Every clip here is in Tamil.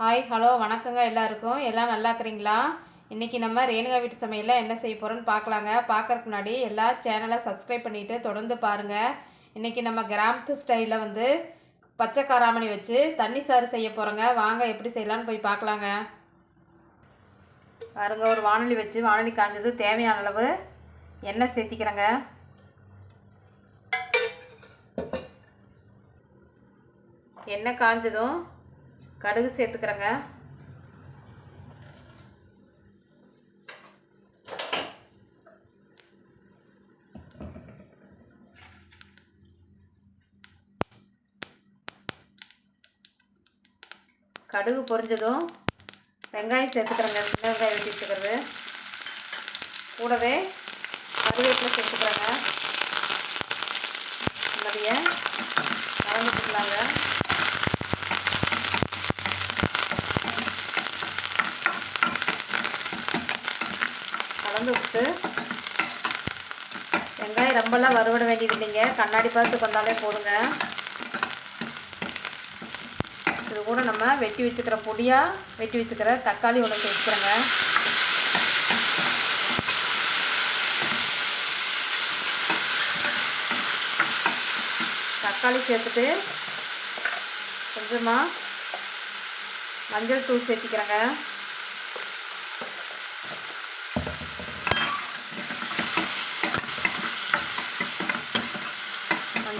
ஹாய் ஹலோ வணக்கங்க எல்லாருக்கும். எல்லாம் நல்லா இருக்கிறீங்களா இன்றைக்கி நம்ம ரேணுகா வீட்டு சமையலில் என்ன செய்ய போகிறோன்னு பார்க்கலாங்க பார்க்கறதுக்கு முன்னாடி எல்லா சேனலை சப்ஸ்கிரைப் பண்ணிவிட்டு தொடர்ந்து பாருங்கள் இன்றைக்கி நம்ம கிராமத்து ஸ்டைலில் வந்து பச்சை காராமணி வச்சு தண்ணி சாறு செய்ய போகிறோங்க வாங்க எப்படி செய்யலான்னு போய் பார்க்கலாங்க பாருங்க ஒரு வானொலி வச்சு வானொலி காய்ஞ்சது தேவையான அளவு எண்ணெய் சேர்த்திக்கிறேங்க. எண்ணெய் காய்ஞ்சதும் கடுகு சேர்த்துக்கிறேங்க. கடுகு பொரிஞ்சதும் வெங்காயம் சேர்த்துக்கிறேங்க. சின்ன வெங்காயம் வெட்டி வச்சுக்கிறது. கூடவே கருவேப்பிலை சேர்த்துக்கிறேங்க. நிறைய கலந்துட்டுக்கலாங்க கலந்து உப்பு வெங்காயம் ரொம்பலாம் வறுவிட வேண்டியது இல்லைங்க கண்ணாடி பார்த்து வந்தாலே போதுங்க. இது கூட நம்ம வெட்டி வச்சுக்கிற பொடியாக வெட்டி வச்சுக்கிற தக்காளி ஒன்று வச்சுக்கிறோங்க. தக்காளி சேர்த்துட்டு கொஞ்சமாக மஞ்சள் தூள் சேர்த்திக்கிறேங்க.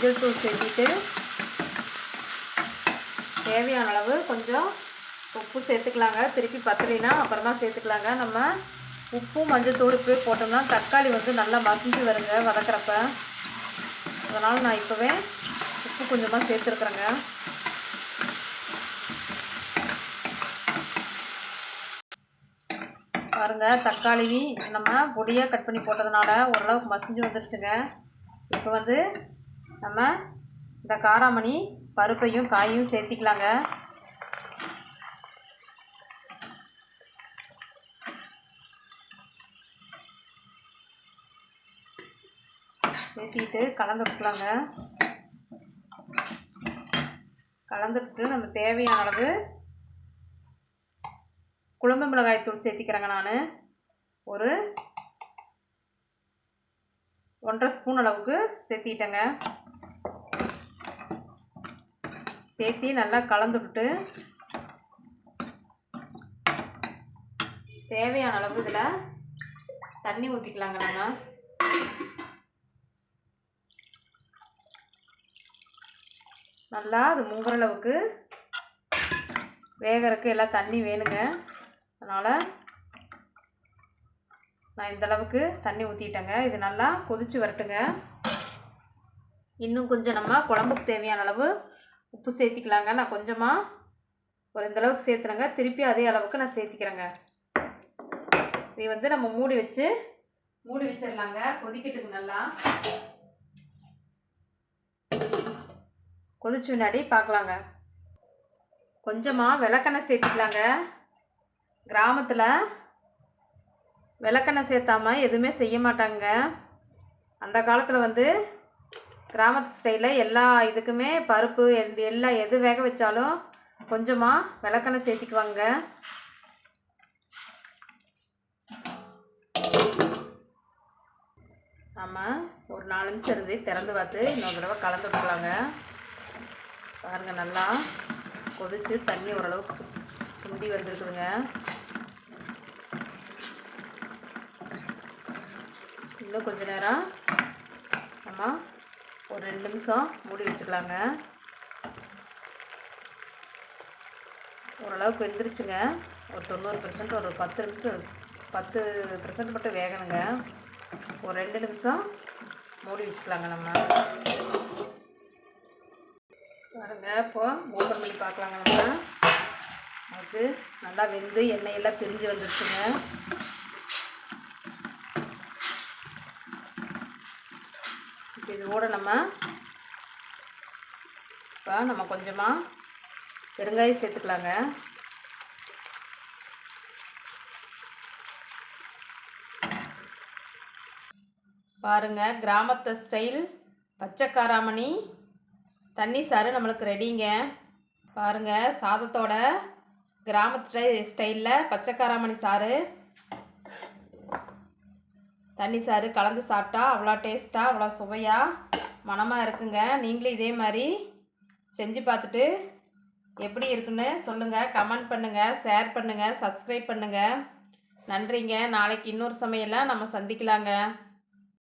மஞ்சள் தூள் சேர்த்திட்டு தேவையான அளவு கொஞ்சம் உப்பு சேர்த்துக்கலாங்க. திருப்பி பத்தலைனா அப்புறமா சேர்த்துக்கலாங்க. நம்ம உப்பும் மஞ்சள் தூள் இப்போ போட்டோம்னா தக்காளி வந்து நல்லா மசிஞ்சு வருங்க வதக்கிறப்ப. அதனால் நான் இப்போவே உப்பு கொஞ்சமாக சேர்த்துருக்குறேங்க. பாருங்கள் தக்காளி நம்ம பொடியாக கட் பண்ணி போட்டதுனால ஓரளவுக்கு மசிஞ்சு வந்துருச்சுங்க. இப்போ வந்து நம்ம இந்த காராமணி பருப்பையும் காயும் சேர்த்திக்கலாங்க. சேர்த்திட்டு கலந்து விட்டுலாங்க கலந்துட்டு நம்ம தேவையான அளவு குழம்பு மிளகாய் தூள் சேர்த்திக்கிறேங்க நான். ஒரு ஒன்றரை ஸ்பூன் அளவுக்கு சேர்த்திட்டேங்க. சேர்த்தி நல்லா கலந்து விட்டு தேவையான அளவு இதில் தண்ணி ஊற்றிக்கலாங்க நாங்கள் நல்லா அது மூங்குற அளவுக்கு வேகிறதுக்கு எல்லாம் தண்ணி வேணுங்க. அதனால் நான் இந்தளவுக்கு தண்ணி ஊற்றிட்டேங்க இது நல்லா கொதித்து வரட்டுங்க. இன்னும் கொஞ்சம் நம்ம குழம்புக்கு தேவையான அளவு உப்பு சேர்த்திக்கலாங்க. நான் கொஞ்சமாக ஒரு இந்த அளவுக்கு சேர்த்துறேங்க. திருப்பி அதே அளவுக்கு நான் சேர்த்திக்கிறேங்க. இதை வந்து நம்ம மூடி வச்சு மூடி வச்சிடலாங்க. கொதிக்கட்டுக்கு நல்லா. கொதிச்சு முன்னாடி பார்க்கலாங்க. கொஞ்சமாக விளக்கெண்ணெய் சேர்த்திக்கலாங்க. கிராமத்தில் விளக்கெண்ணெய் சேர்த்தாம எதுவுமே செய்ய மாட்டாங்க அந்த காலத்தில் வந்து கிராமத்து ஸ்டைலில் எல்லா இதுக்குமே பருப்பு எது எல்லாம் எது வேக வச்சாலும் கொஞ்சமாக விளக்கெண்ணெய் சேர்த்திக்குவாங்க. ஆமாம் ஒரு நாலு நிமிஷம் இருந்து திறந்து பார்த்து இன்னொரு தடவை கலந்து விட்டுலாங்க பாருங்கள் நல்லா கொதித்து தண்ணி ஓரளவுக்கு சு சுண்டி வந்துருக்குதுங்க. இன்னும் கொஞ்சம் நேரம் ஒரு ரெண்டு நிமிஷம் மூடி வச்சுக்கலாங்க. ஓரளவுக்கு வெந்துருச்சுங்க. ஒரு தொண்ணூறு பர்சன்ட் ஒரு பத்து நிமிஷம் பத்து பர்சன்ட் மட்டும் வேகணுங்க. ஒரு ரெண்டு நிமிஷம் மூடி வச்சுக்கலாங்க நம்ம. பாருங்க இப்போ ஓப்பன் பண்ணி பார்க்கலாங்க நம்ம. அது நல்லா வெந்து எண்ணெயெல்லாம் பிரிஞ்சு வந்துருச்சுங்க இப்போ இதோடு நம்ம இப்போ நம்ம கொஞ்சமாக பெருங்காயம் சேர்த்துக்கலாங்க. பாருங்க கிராமத்து ஸ்டைல் பச்சை காராமணி. தண்ணி சாறு நம்மளுக்கு ரெடிங்க. பாருங்க சாதத்தோட கிராமத்து ஸ்டைலில் பச்சைக்காராமணி சாறு. தண்ணி சாறு கலந்து சாப்பிட்டா அவ்வளோ டேஸ்ட்டாக அவ்வளோ சுவையாக மனமாக இருக்குங்க. நீங்களும் இதே மாதிரி செஞ்சு பார்த்துட்டு எப்படி இருக்குன்னு சொல்லுங்கள் கமெண்ட் பண்ணுங்கள் ஷேர் பண்ணுங்கள் சப்ஸ்கிரைப் பண்ணுங்கள் நன்றிங்க. நாளைக்கு இன்னொரு சமையலில் நம்ம சந்திக்கலாங்க.